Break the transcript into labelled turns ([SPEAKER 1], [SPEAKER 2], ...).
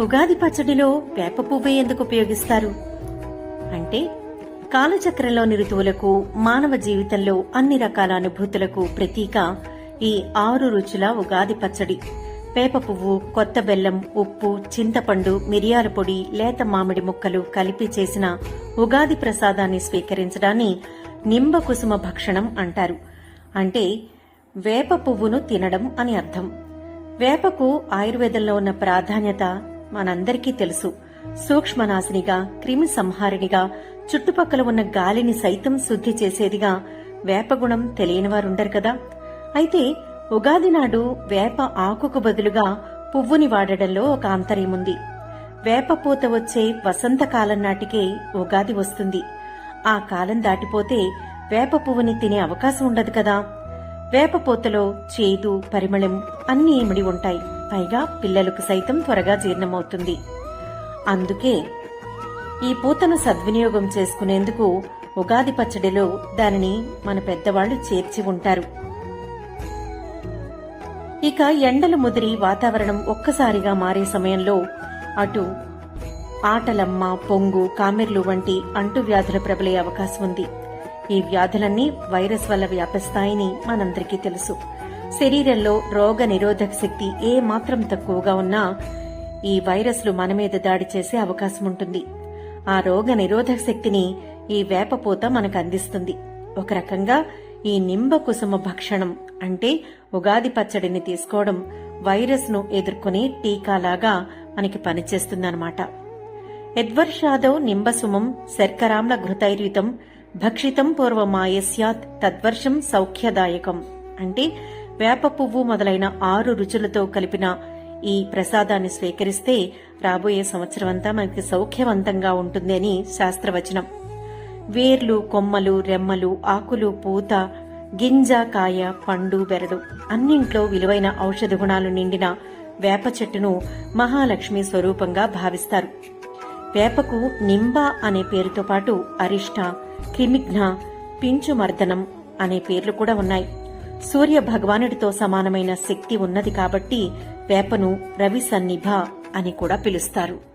[SPEAKER 1] ఉగాది పచ్చడిలో వేప పువ్వే ఎందుకు ఉపయోగిస్తారు? అంటే కాలచక్రంలోని ఋతువులకు మానవ జీవితంలో అన్ని రకాల అనుభూతులకు ప్రతీక ఈ ఆరు రుచుల ఉగాది పచ్చడి. వేప పువ్వు కొత్త బెల్లం ఉప్పు చింతపండు మిరియాల పొడి లేత మామిడి ముక్కలు కలిపి చేసిన ఉగాది ప్రసాదాన్ని స్వీకరించడాన్ని నింబ కుసుమ భక్షణం అంటారు. అంటే వేప పువ్వును తినడం అని అర్థం. వేపకు ఆయుర్వేదంలో ఉన్న ప్రాధాన్యత మనందరికీ తెలుసు. సూక్ష్మనాశినిగా క్రిమి సంహారిణిగా చుట్టుపక్కల ఉన్న గాలిని సైతం శుద్ధి చేసేదిగా వేపగుణం తెలియనివారుండరు కదా. అయితే ఉగాది నాడు వేప ఆకుకు బదులుగా పువ్వుని వాడడంలో ఒక ఆంతర్యముంది వేపపూత వచ్చే వసంతకాలం నాటికే ఉగాది వస్తుంది. ఆ కాలం దాటిపోతే వేప పువ్వుని తినే అవకాశం ఉండదు కదా. వేపపోతలో చేదు పరిమళం అన్నీ ఇమిడి ఉంటాయి. పైగా పిల్లలకు సైతం త్వరగా జీర్ణమవుతుంది. అందుకే ఈ పూతను సద్వినియోగం చేసుకునేందుకు ఉగాది పచ్చడిలో దానిని మన పెద్దవాళ్ళు చేర్చి ఉంటారు. ఇక ఎండలు ముదిరి వాతావరణం ఒక్కసారిగా మారే సమయంలో అటు ఆటలమ్మ పొంగు కామెర్లు వంటి అంటువ్యాధుల ప్రబలే అవకాశం ఉంది ఈ వ్యాధులన్నీ వైరస్ వల్ల వ్యాపిస్తాయని మనందరికీ తెలుసు. శరీరంలో రోగ నిరోధక శక్తి ఏ మాత్రం తక్కువగా ఉన్నా ఈ వైరస్లు మన మీద దాడి చేసే అవకాశం ఉంటుంది. ఆ రోగ నిరోధక శక్తిని ఈ వేపపూత మనకు అందిస్తుంది. ఒక రకంగా ఈ నింబ కుసుమ భక్షణం అంటే ఉగాది పచ్చడిని తీసుకోవడం వైరస్ను ఎదుర్కొనే టీకాలాగా మనకి పనిచేస్తుందన్నమాట. ఎడ్వర్ షాదవ్ నింబసుమం శర్కరామ్ల ఘృతైర్యుతం భక్షితం పూర్వమాయస్యాత్ తద్వర్షం సౌఖ్యదాయకం. అంటే వేప పువ్వు మొదలైన ఆరు రుచులతో కలిపిన ఈ ప్రసాదాన్ని స్వీకరిస్తే రాబోయే సంవత్సరం అంతా మనకి సౌఖ్యవంతంగా ఉంటుంది అని శాస్త్రవచనం. వేర్లు కొమ్మలు రెమ్మలు ఆకులు పూత గింజ కాయ పండు బెరడు అన్నింట్లో విలువైన ఔషధ గుణాలు నిండిన వేప చెట్టును మహాలక్ష్మి స్వరూపంగా భావిస్తారు. వేపకు నింబ అనే పేరుతో పాటు అరిష్ట క్రిమిఘ్న పించుమర్దనం అనే పేర్లు కూడా ఉన్నాయి. సూర్య భగవానుడితో సమానమైన శక్తి ఉన్నది కాబట్టి వేపను రవి సన్నిభ అని కూడా పిలుస్తారు.